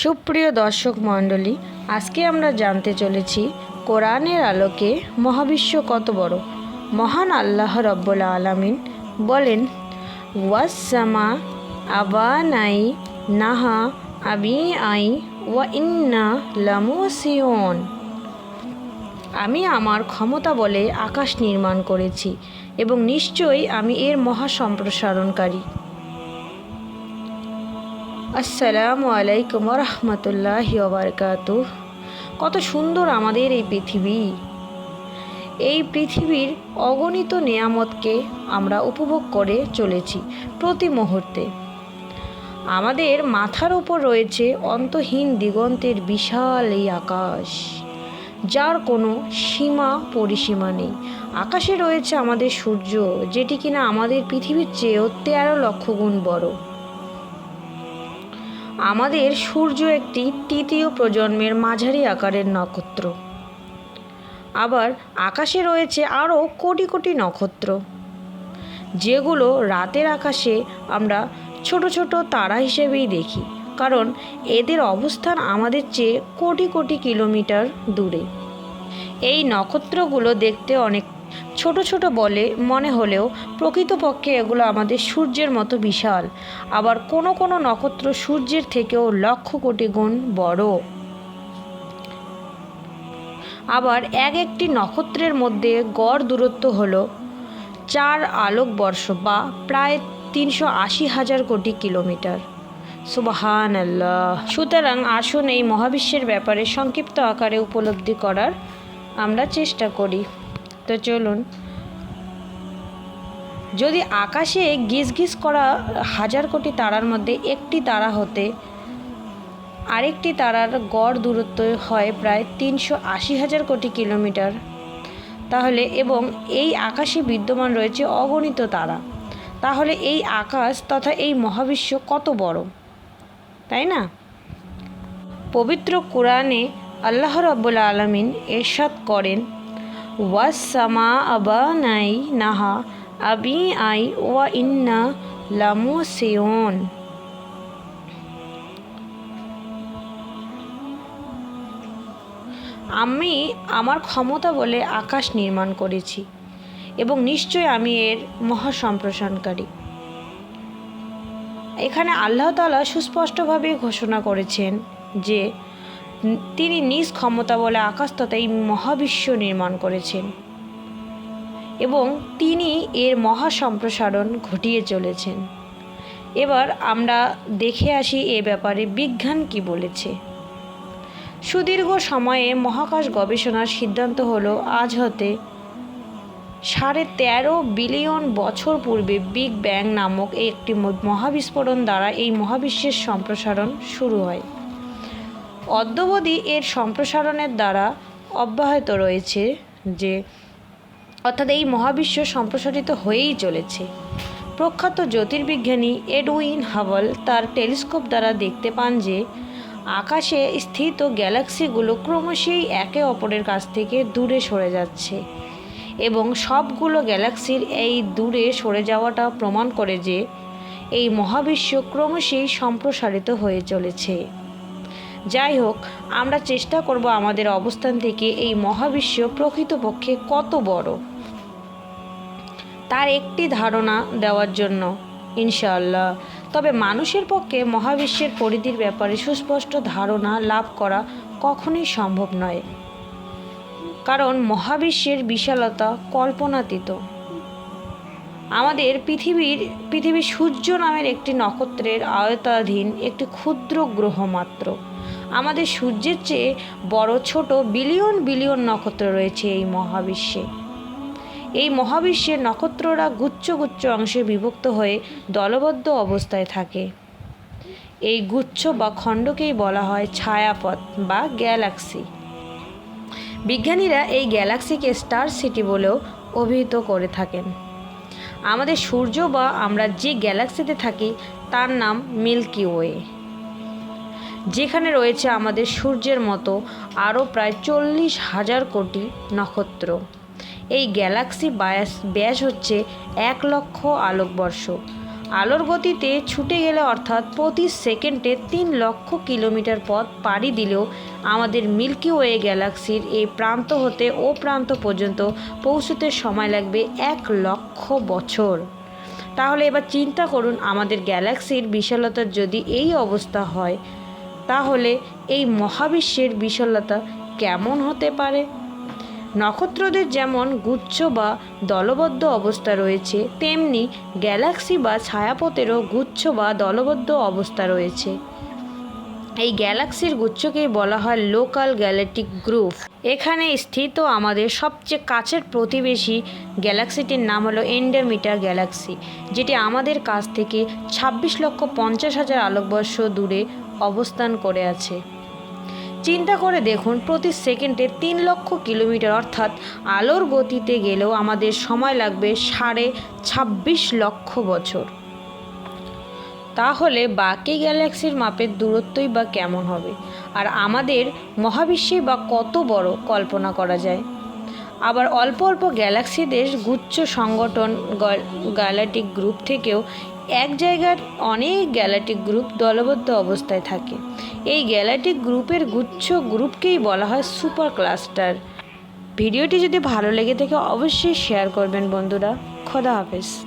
সুপ্রিয় দর্শক মণ্ডলী, আজকে আমরা জানতে চলেছি কোরআনের আলোকে মহাবিশ্ব কত বড়। মহান আল্লাহ রব্বুল আলামিন বলেন ওয়াসামা আবানাই নাহা আবি আই ওয়া ইন্না লামুসিয়ন আমি আমার ক্ষমতা বলে আকাশ নির্মাণ করেছি এবং নিশ্চয়ই আমি এর মহা সম্প্রসারণকারী আসসালামু আলাইকুম রহমতুল্লাহ বারকাত কত সুন্দর আমাদের এই পৃথিবী। এই পৃথিবীর অগণিত নেয়ামতকে আমরা উপভোগ করে চলেছি প্রতি মুহূর্তে। আমাদের মাথার উপর রয়েছে অন্তহীন দিগন্তের বিশাল এই আকাশ। যার কোনো সীমা পরিসীমা নেই। আকাশে রয়েছে আমাদের সূর্য, যেটি কিনা আমাদের পৃথিবীর চেয়েও তেরো লক্ষ গুণ বড়। আমাদের সূর্য একটি তৃতীয় প্রজন্মের মাঝারি আকারের নক্ষত্র। আবার আকাশে রয়েছে আরও কোটি কোটি নক্ষত্র, যেগুলো রাতের আকাশে আমরা ছোট ছোট তারা হিসেবেই দেখি, কারণ এদের অবস্থান আমাদের চেয়ে কোটি কোটি কিলোমিটার দূরে। এই নক্ষত্রগুলো দেখতে অনেক ছোট ছোট বলে মনে হলেও প্রকৃতপক্ষে এগুলো আমাদের সূর্যের মতো বিশাল। আবার কোনো কোনো নক্ষত্র সূর্যের থেকেও লক্ষ কোটি গুণ বড়। আবার এক একটি নক্ষত্রের মধ্যে গড় দূরত্ব হলো চার আলোকবর্ষ বা প্রায় তিনশো আশি হাজার কোটি কিলোমিটার। সুবাহান আল্লাহ সুতরাং আসুন এই মহাবিশ্বের ব্যাপারে সংক্ষিপ্ত আকারে উপলব্ধি করার আমরা চেষ্টা করি। তো চলুন। যদি আকাশে গিজ গিজ করা হাজার কোটি তারার মধ্যে একটি তারা হতে, আরেকটি তারার গড় দূরত্ব হয় প্রায় তিনশো আশি হাজার কোটি কিলোমিটার, তাহলে এবং এই আকাশে বিদ্যমান রয়েছে অগণিত তারা, তাহলে এই আকাশ তথা এই মহাবিশ্ব কত বড়? তাই না? পবিত্র কোরআনে আল্লাহ রব্বুল আলমিন এরশাদ করেন ওয়াসামা আবা নাই নাহা আবি আই ওয়া ইন্না লামু আমি আমার ক্ষমতা বলে আকাশ নির্মাণ করেছি এবং নিশ্চয় আমি এর মহা সম্প্রসারণকারী এখানে আল্লাহ তালা সুস্পষ্টভাবে ঘোষণা করেছেন যে তিনি নিজ ক্ষমতা বলে আকাশ তথা এই মহাবিশ্ব নির্মাণ করেছেন। এবং তিনি এর মহা সম্প্রসারণ ঘটিয়ে চলেছেন। এবার আমরা দেখে আসি এ ব্যাপারে বিজ্ঞান কি বলেছে। সুদীর্ঘ সময়ে মহাকাশ গবেষণার সিদ্ধান্ত হলো, আজ হতে সাড়ে তেরো বিলিয়ন বছর পূর্বে বিগ ব্যাং নামক একটি মহাবিস্ফোরণ দ্বারা এই মহাবিশ্বের সম্প্রসারণ শুরু হয়। অদ্যবধি এর সম্প্রসারণের দ্বারা অব্যাহত রয়েছে যে, অর্থাৎ এই মহাবিশ্ব সম্প্রসারিত হয়েই চলেছে। প্রখ্যাত জ্যোতির্বিজ্ঞানী এডউইন হাবল তার টেলিস্কোপ দ্বারা দেখতে পান যে, আকাশে স্থিত গ্যালাক্সিগুলো ক্রমশই একে অপরের কাছ থেকে দূরে সরে যাচ্ছে এবং সবগুলো গ্যালাক্সির এই দূরে সরে যাওয়াটা প্রমাণ করে যে, এই মহাবিশ্ব ক্রমশই সম্প্রসারিত হয়ে চলেছে। যাই হোক, আমরা চেষ্টা করব আমাদের অবস্থান থেকে এই মহাবিশ্ব প্রকৃতপক্ষে কত বড়। তার একটি ধারণা দেওয়ার জন্য, ইনশাআল্লাহ। তবে মানুষের পক্ষে মহাবিশ্বের পরিধির ব্যাপারে সুস্পষ্ট ধারণা লাভ করা কখনোই সম্ভব নয়। কারণ মহাবিশ্বের বিশালতা কল্পনাতীত। আমাদের পৃথিবীর, পৃথিবী সূর্য নামের একটি নক্ষত্রের আয়তাধীন একটি ক্ষুদ্র গ্রহ মাত্র। আমাদের সূর্যের চেয়ে বড় ছোট বিলিয়ন বিলিয়ন নক্ষত্র রয়েছে এই মহাবিশ্বে। এই মহাবিশ্বের নক্ষত্ররা গুচ্ছ গুচ্ছ অংশে বিভক্ত হয়ে দলবদ্ধ অবস্থায় থাকে। এই গুচ্ছ বা খণ্ডকেই বলা হয় ছায়াপথ বা গ্যালাক্সি। বিজ্ঞানীরা এই গ্যালাক্সিকে স্টার সিটি বলেও অভিহিত করে থাকেন। আমাদের সূর্য বা আমরা যে গ্যালাক্সিতে থাকি, তার নাম মিল্কি ওয়ে। যেখানে রয়েছে আমাদের সূর্যের মতো আরও প্রায় চল্লিশ হাজার কোটি নক্ষত্র। এই গ্যালাক্সি ব্যাস ব্যাস হচ্ছে এক লক্ষ আলোকবর্ষ। আলোর গতিতে ছুটে গেলে অর্থাৎ প্রতি সেকেন্ডে তিন লক্ষ কিলোমিটার পথ পাড়ি দিলেও আমাদের মিল্কি ওয়ে গ্যালাক্সির এই প্রান্ত হতে ও প্রান্ত পর্যন্ত পৌঁছতে সময় লাগবে এক লক্ষ বছর। তাহলে এবার চিন্তা করুন আমাদের গ্যালাক্সির বিশালতার যদি এই অবস্থা হয়, তাহলে এই মহাবিশ্বের বিশালতা কেমন হতে পারে? নক্ষত্রদের যেমন গুচ্ছ বা দলবদ্ধ অবস্থা রয়েছে, তেমনি গ্যালাক্সি বা ছায়াপথেরও গুচ্ছ বা দলবদ্ধ অবস্থা রয়েছে। এই গ্যালাক্সির গুচ্ছকেই বলা হয় লোকাল গ্যালাকটিক গ্রুপ। এখানে স্থিত আমাদের সবচেয়ে কাছের প্রতিবেশী গ্যালাক্সিটির নাম হলো এন্ডামিটার গ্যালাক্সি, যেটি আমাদের কাছ থেকে ছাব্বিশ লক্ষ পঞ্চাশ হাজার আলোকবর্ষ দূরে অবস্থান করে আছে। চিন্তা করে দেখুন, প্রতি সেকেন্ডে তিন লক্ষ কিলোমিটার, অর্থাৎ আলোর গতিতে গেলেও আমাদের সময় লাগবে সাড়ে ছাব্বিশ লক্ষ বছর। তাহলে বাকি গ্যালাক্সির মাপের দূরত্বই বা কেমন হবে? আর আমাদের মহাবিশ্বে বা কত বড় কল্পনা করা যায়? আবার অল্প অল্প গ্যালাক্সিদের গুচ্ছ সংগঠন গ্যালাকটিক গ্রুপ থেকেও এক জায়গার অনেক গ্যালাটিক গ্রুপ দলবদ্ধ অবস্থায় থাকে। এই গ্যালাটিক গ্রুপের গুচ্ছ গ্রুপকেই বলা হয় সুপার ক্লাস্টার। ভিডিওটি যদি ভালো লেগে থাকে, অবশ্যই শেয়ার করবেন বন্ধুরা। খোদা হাফেজ।